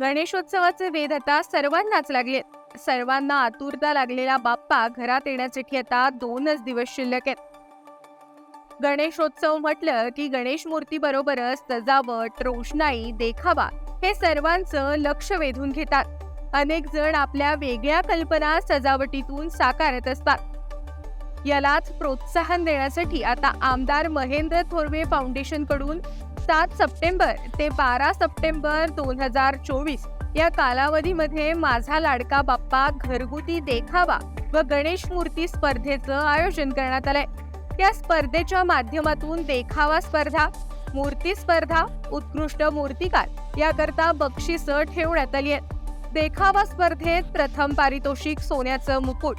गणेशोत्सवाचे वेध आता सर्वांनाच लागले सर्वांना आतुरता लागलेला बाप्पा घरात येण्यासाठी आता दोनच दिवस शिल्लक आहेत. गणेशोत्सव म्हटलं की गणेश मूर्ती बरोबरच सजावट रोषणाई देखावा हे सर्वांचं लक्ष वेधून घेतात. अनेक जण आपल्या वेगळ्या कल्पना सजावटीतून साकारत असतात. यालाच प्रोत्साहन देण्यासाठी आता आमदार महेंद्र थोरवे फाउंडेशनकडून सात सप्टेंबर ते बारा सप्टेंबर दोन हजार चोवीस या कालावधीमध्ये माझा लाडका बाप्पा घरगुती देखावा व गणेश मूर्ती स्पर्धेचं आयोजन करण्यात आलंय. या स्पर्धेच्या माध्यमातून देखावा स्पर्धा मूर्ती स्पर्धा उत्कृष्ट मूर्तिकार याकरता बक्षिसं ठेवण्यात आली आहेत. देखावा स्पर्धेत प्रथम पारितोषिक सोन्याचं मुकुट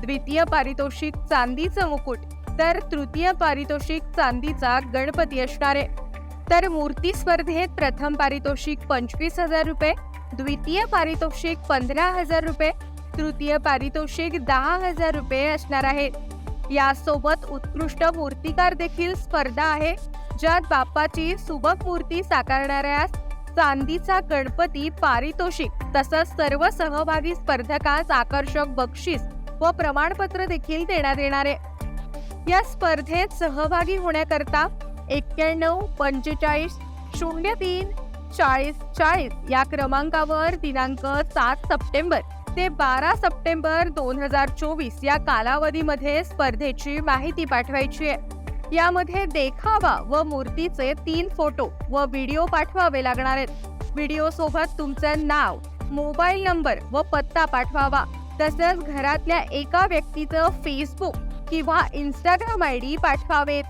द्वितीय पारितोषिक चांदीचं मुकुट तर तृतीय पारितोषिक चांदीचा गणपती असणार आहे. तर मूर्ती स्पर्धेत प्रथम पारितोषिक पंचवीस हजार रुपये द्वितीय पारितोषिक पंधरा हजार रुपये तृतीय पारितोषिक दहा हजार रुपये असणार आहे यासोबत उत्कृष्ट मूर्तिकार देखील स्पर्धा आहे ज्यात बाप्पाची सुबक मूर्ती साकारणाऱ्यास चांदीचा गणपती पारितोषिक तसंच सर्व सहभागी स्पर्धकास आकर्षक बक्षीस व प्रमाणपत्र देखील देण्यात येणार आहे. या स्पर्धेत सहभागी होण्याकरता एक्क्याण्णव पंचेचाळीस शून्य तीन चाळीस चाळीस या क्रमांकावर दिनांक सात सप्टेंबर ते बारा सप्टेंबर दोन हजार चोवीस या कालावधीमध्ये स्पर्धेची माहिती पाठवायची आहे. यामध्ये देखावा व मूर्तीचे तीन फोटो व व्हिडिओ पाठवावे लागणार आहेत. व्हिडिओ सोबत तुमचं नाव मोबाईल नंबर व पत्ता पाठवावा. तसंच घरातल्या एका व्यक्तीचं फेसबुक किंवा इंस्टाग्राम आय डी पाठवावेत.